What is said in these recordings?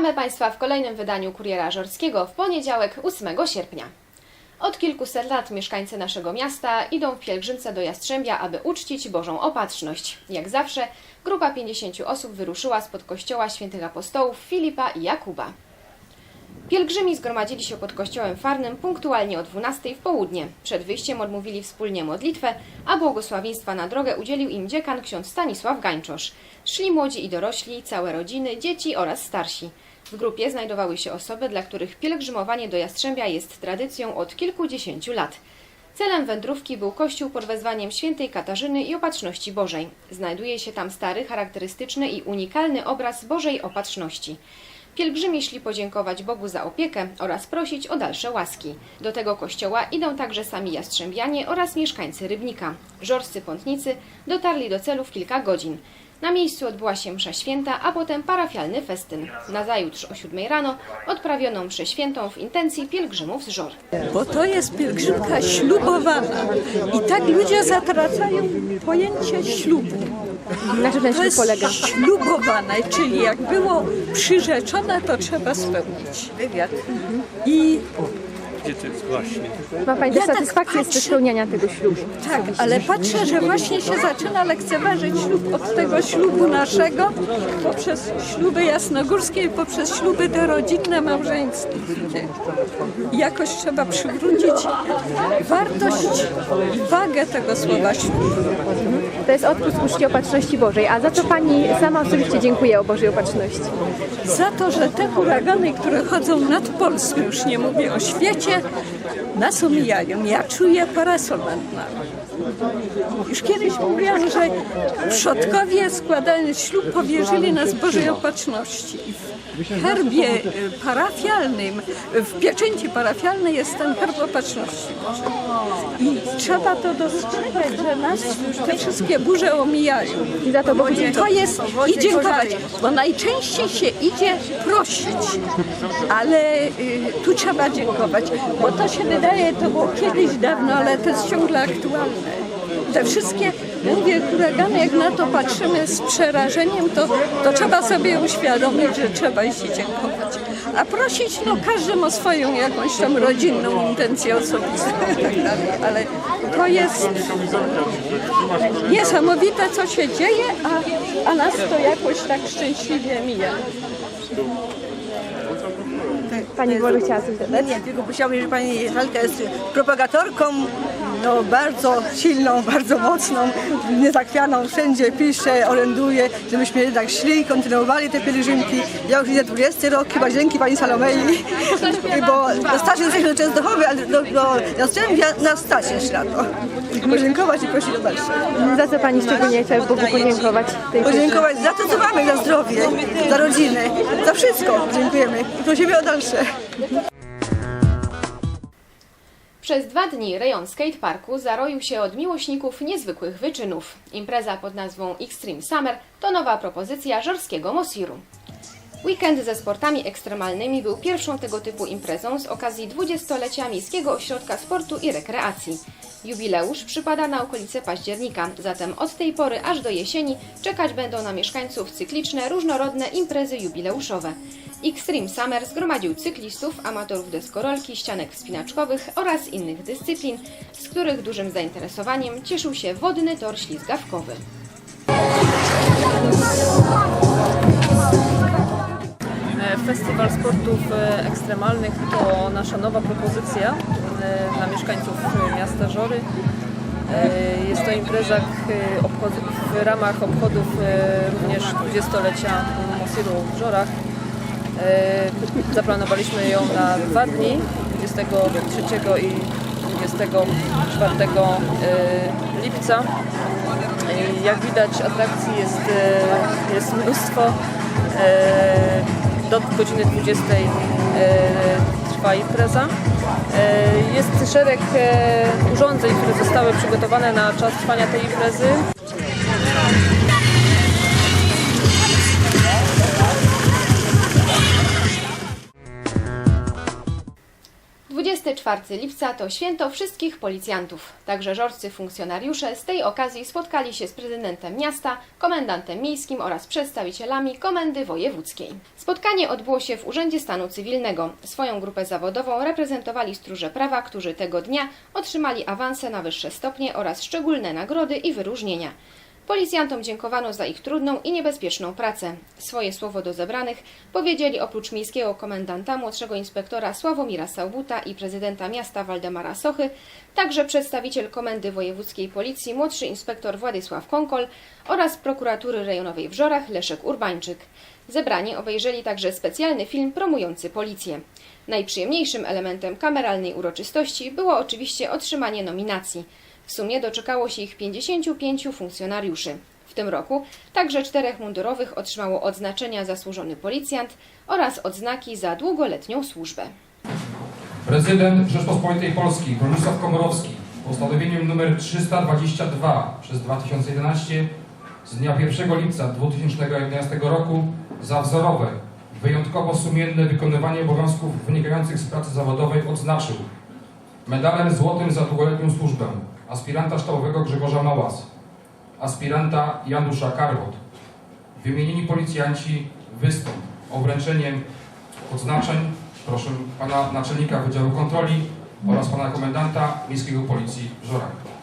Witamy Państwa w kolejnym wydaniu Kuriera Żorskiego w poniedziałek 8 sierpnia. Od kilkuset lat mieszkańcy naszego miasta idą w pielgrzymce do Jastrzębia, aby uczcić Bożą Opatrzność. Jak zawsze grupa 50 osób wyruszyła spod kościoła świętych apostołów Filipa i Jakuba. Pielgrzymi zgromadzili się pod kościołem farnym punktualnie o 12 w południe. Przed wyjściem odmówili wspólnie modlitwę, a błogosławieństwa na drogę udzielił im dziekan ksiądz Stanisław Gańczosz. Szli młodzi i dorośli, całe rodziny, dzieci oraz starsi. W grupie znajdowały się osoby, dla których pielgrzymowanie do Jastrzębia jest tradycją od kilkudziesięciu lat. Celem wędrówki był kościół pod wezwaniem świętej Katarzyny i Opatrzności Bożej. Znajduje się tam stary, charakterystyczny i unikalny obraz Bożej Opatrzności. Pielgrzymi szli podziękować Bogu za opiekę oraz prosić o dalsze łaski. Do tego kościoła idą także sami jastrzębianie oraz mieszkańcy Rybnika. Żorscy pątnicy dotarli do celu w kilka godzin. Na miejscu odbyła się msza święta, a potem parafialny festyn. Nazajutrz o 7 rano odprawiono mszę świętą w intencji pielgrzymów z Żor. bo to jest pielgrzymka ślubowana. I tak ludzie zatracają pojęcie ślubu. Na czym ten To ślub jest polega? ślubowane, czyli jak było przyrzeczone, to trzeba spełnić. Wywiad. I Gdzie to jest właśnie? Ma Pani Ja też tak satysfakcję z patrzę. spełniania tego ślubu. tak, ale patrzę, że właśnie się zaczyna lekceważyć ślub od tego ślubu naszego, poprzez śluby jasnogórskie i poprzez śluby te rodzinne małżeńskie. I Jakoś trzeba przywrócić wartość i wagę tego słowa ślub. To jest odpust uczci opatrzności Bożej. A za co Pani sama osobiście dziękuję o Bożej opatrzności? za to, że te huragany, które chodzą nad Polską, już nie mówię o świecie, nas omijają. Ja czuję parasol nad nami. Już kiedyś mówiłam, że przodkowie składając ślub powierzyli nas Bożej Opatrzności. Herbie y, parafialnym, w pieczęci parafialnej jest ten herb Opatrzności. I trzeba to dostrzegać, że nas te wszystkie burze omijają. I za to Bogu. To jest i dziękować, bo najczęściej się idzie prosić, ale y, tu trzeba dziękować, bo to się wydaje, to było kiedyś dawno, ale to jest ciągle aktualne. Te wszystkie, mówię, huragany, jak na to patrzymy z przerażeniem, to, to trzeba sobie uświadomić, że trzeba iść i dziękować. A prosić, no każdy ma swoją jakąś tam rodzinną intencję osobistą i tak ale to jest niesamowite, co się dzieje, a, a nas to jakoś tak szczęśliwie mija. Pani może chciała coś dodać? Nie, tylko musiałabym, że pani Walka jest propagatorką no, bardzo silną, bardzo mocną, niezakwianą, wszędzie pisze, oręduje, żebyśmy jednak szli i kontynuowali te pielgrzymki. Ja już idę 20 rok, chyba dzięki pani Salomei, bo na stacie jesteśmy do Częstochowy, ale do, do Jastrzębia na stacie jeszcze lato. Tylko podziękować i prosić o dalsze. Za co Pani szczególnie chce Bogu podziękować? w tej Podziękować za to, co mamy, za zdrowie, za rodziny, za wszystko. Dziękujemy i prosimy o dalsze. Przez dwa dni rejon skateparku zaroił się od miłośników niezwykłych wyczynów. Impreza pod nazwą Extreme Summer to nowa propozycja żorskiego Mosiru. Weekend ze sportami ekstremalnymi był pierwszą tego typu imprezą z okazji 20-lecia Miejskiego Ośrodka Sportu i Rekreacji. Jubileusz przypada na okolice października, zatem od tej pory aż do jesieni czekać będą na mieszkańców cykliczne, różnorodne imprezy jubileuszowe. Extreme Summer zgromadził cyklistów, amatorów deskorolki, ścianek wspinaczkowych oraz innych dyscyplin, z których dużym zainteresowaniem cieszył się wodny tor ślizgawkowy. Festiwal Sportów e, Ekstremalnych to nasza nowa propozycja e, dla mieszkańców miasta Żory. E, Jest to impreza w ramach obchodów również 20-lecia Mosiru w Żorach. Zaplanowaliśmy ją na dwa dni, 23 i 24 e, lipca. Jak widać atrakcji jest, jest mnóstwo. Do godziny 20 e, trwa impreza. E, Jest szereg e, urządzeń, które zostały przygotowane na czas trwania tej imprezy. 24 lipca to święto wszystkich policjantów. Także żorscy funkcjonariusze z tej okazji spotkali się z prezydentem miasta, komendantem miejskim oraz przedstawicielami Komendy Wojewódzkiej. Spotkanie odbyło się w Urzędzie Stanu Cywilnego. Swoją grupę zawodową reprezentowali stróże prawa, którzy tego dnia otrzymali awanse na wyższe stopnie oraz szczególne nagrody i wyróżnienia. Policjantom dziękowano za ich trudną i niebezpieczną pracę. Swoje słowo do zebranych powiedzieli oprócz miejskiego komendanta młodszego inspektora Sławomira Saubuta i prezydenta miasta Waldemara Sochy, także przedstawiciel Komendy Wojewódzkiej Policji młodszy inspektor Władysław Konkol oraz prokuratury rejonowej w Żorach Leszek Urbańczyk. Zebrani obejrzeli także specjalny film promujący policję. Najprzyjemniejszym elementem kameralnej uroczystości było oczywiście otrzymanie nominacji. W sumie doczekało się ich 55 funkcjonariuszy. W tym roku także czterech mundurowych otrzymało odznaczenia zasłużony policjant oraz odznaki za długoletnią służbę. Prezydent Rzeczpospolitej Polskiej Bronisław Komorowski postanowieniem nr 322 przez 2011 z dnia 1 lipca 2011 roku za wzorowe, wyjątkowo sumienne wykonywanie obowiązków wynikających z pracy zawodowej odznaczył medalem złotym za długoletnią służbę aspiranta sztabowego Grzegorza Małas, aspiranta Janusza Karwot. Wymienieni policjanci wystąp o wręczeniem odznaczeń proszę pana naczelnika Wydziału Kontroli oraz pana komendanta Miejskiego Policji Żorach.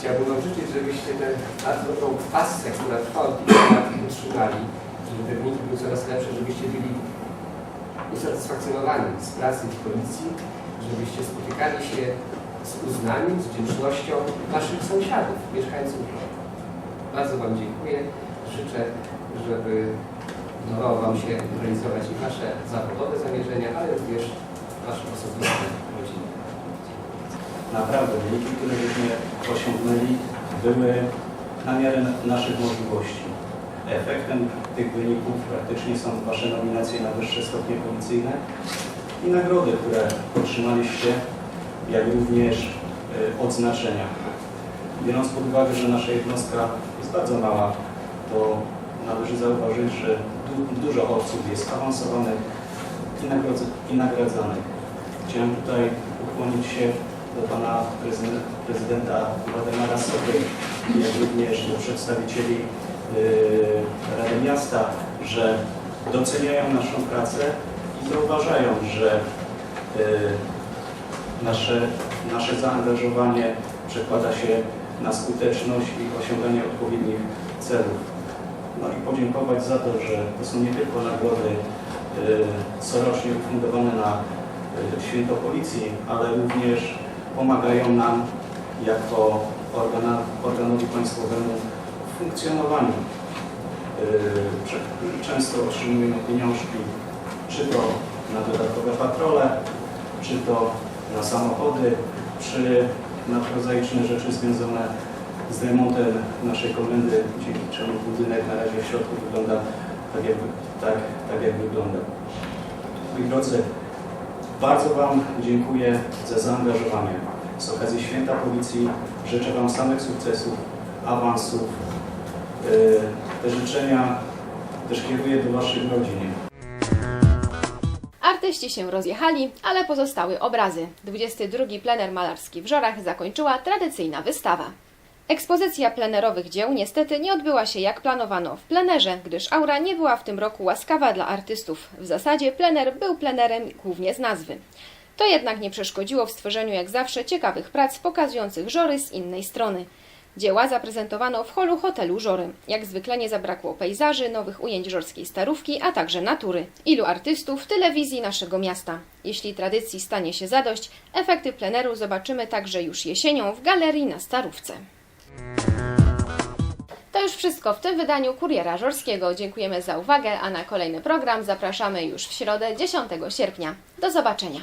Chciałbym Wam życzyć, żebyście tę bardzo tą pasję, która trwa od kilku lat, utrzymali, żeby te wyniki były coraz lepsze, żebyście byli usatysfakcjonowani z pracy w policji, żebyście spotykali się z uznaniem, z wdzięcznością naszych sąsiadów, mieszkańców. Bardzo Wam dziękuję. Życzę, żeby udawało Wam się realizować i Wasze zawodowe zamierzenia, ale również Wasze osobiste rodziny. Naprawdę wyniki, które żeśmy osiągnęli, były na miarę naszych możliwości. Efektem tych wyników praktycznie są Wasze nominacje na wyższe stopnie policyjne i nagrody, które otrzymaliście, jak również y, odznaczenia. Biorąc pod uwagę, że nasza jednostka jest bardzo mała, to należy zauważyć, że du dużo osób jest awansowanych i, i nagradzanych. Chciałem tutaj ukłonić się do pana prezydenta, Władimira Sopy, jak również do przedstawicieli yy, Rady Miasta, że doceniają naszą pracę i zauważają, że yy, nasze, nasze zaangażowanie przekłada się na skuteczność i osiąganie odpowiednich celów. No i podziękować za to, że to są nie tylko nagrody yy, corocznie ufundowane na Święto Policji, ale również pomagają nam jako organa, organowi państwowemu w funkcjonowaniu. Yy, Często otrzymujemy pieniążki, czy to na dodatkowe patrole, czy to na samochody, czy na prozaiczne rzeczy związane z remontem naszej komendy, dzięki czemu budynek na razie w środku wygląda tak, jak, tak, tak jak wygląda. Moi drodzy, bardzo Wam dziękuję za zaangażowanie. Z okazji Święta Policji życzę Wam samych sukcesów, awansów. Yy, Te życzenia też kieruję do Waszych rodzin. Artyści się rozjechali, ale pozostały obrazy. 22 plener malarski w Żorach zakończyła tradycyjna wystawa. Ekspozycja plenerowych dzieł niestety nie odbyła się jak planowano w plenerze, gdyż aura nie była w tym roku łaskawa dla artystów. W zasadzie plener był plenerem głównie z nazwy. To jednak nie przeszkodziło w stworzeniu jak zawsze ciekawych prac pokazujących Żory z innej strony. Dzieła zaprezentowano w holu hotelu Żory. Jak zwykle nie zabrakło pejzaży, nowych ujęć żorskiej starówki, a także natury. Ilu artystów, tyle wizji naszego miasta. Jeśli tradycji stanie się zadość, efekty pleneru zobaczymy także już jesienią w galerii na Starówce. To już wszystko w tym wydaniu Kuriera Żorskiego. Dziękujemy za uwagę, a na kolejny program zapraszamy już w środę 10 sierpnia. Do zobaczenia.